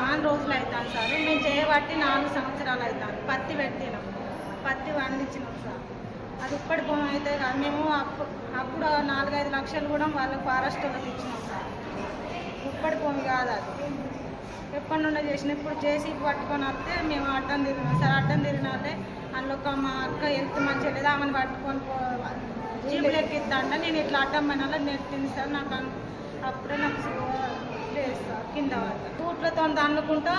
చాలా రోజులైతాం సార్. మేము చేయబట్టి నాలుగు సంవత్సరాలు అవుతాను. పత్తి పెట్టినాం. పత్తి పండించినాం సార్. అది ఇప్పటి భూమి అయితే కాదు. మేము అప్పుడు అప్పుడు నాలుగైదు లక్షలు కూడా వాళ్ళకి ఫారెస్ట్ వాళ్ళకి ఇచ్చినాం సార్. ఇప్పటి భూమి కాదు అది. ఎప్పటి నుండో చేసిన. ఇప్పుడు చేసి పట్టుకొని వస్తే మేము అడ్డం తిరిగినాం సార్. అడ్డం తిరిగినాతే అందులో ఒక మా అక్క ఎంత మంచిగా లేదు. ఆమెను పట్టుకొని పో జీపులు ఎక్కిద్దంట. నేను ఇట్లా అడ్డం పనాల నెట్టింది సార్. నాకు అప్పుడే నాకు లేదు సార్. కింద పడ్డ తూట్లతో అనుకుంటా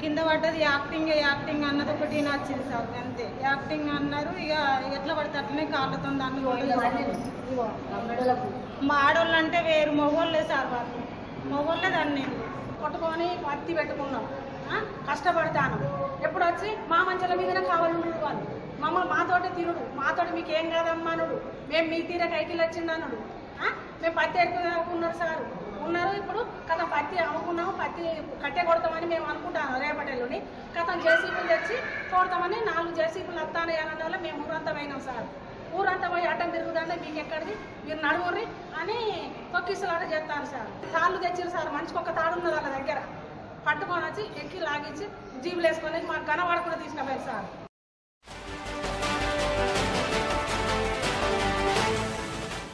కింద పడ్డది యాక్టింగ్ యాక్టింగ్ అన్నది ఒకటి నచ్చింది సార్ అంతే. యాక్టింగ్ అన్నారు ఇక ఎట్లా పడితే అట్లనే కాళ్ళతో దాన్ని మా ఆడోళ్ళు అంటే వేరు మగోళ్ళే సార్ వాళ్ళు. మగవాళ్ళే దాన్ని కొట్టుకొని పత్తి పెట్టుకున్నాం. కష్టపడతాను. ఎప్పుడు వచ్చి మా మంచాల మీదనే కావాలన్నాడు వాళ్ళు. మమ్మల్ని మాతోటే తినుడు. మాతోటి మీకు ఏం కాదమ్మా అనుడు. మేము మీ తీర కైకిలు వచ్చిందనుడు మేము పత్తి ఎక్కున్నారు సార్. ఉన్నారు ఇప్పుడు కథ పత్తి అమ్ముకున్నాము పత్తి కట్టె కొడతామని మేము అనుకుంటాము రేపటిలోని కథం జేసీపీలు తెచ్చి కొడతామని నాలుగు జేసీపీలు వస్తానే అనడం వల్ల మేము ఊరంతా పోయినాం సార్. ఊరంతా పోయి అడ్డం తిరుగుదంటే మీకు ఎక్కడిది? మీరు నడుముర్రి అని తొక్కిసలాట చేస్తాను సార్. తాళ్ళు తెచ్చారు సార్. మనిషికి ఒక తాడు ఉన్నది వాళ్ళ దగ్గర. పట్టుకొని వచ్చి ఎక్కి లాగించి జీబులు వేసుకొని మాకు కనబడకుండా తీసిన పోయారు సార్.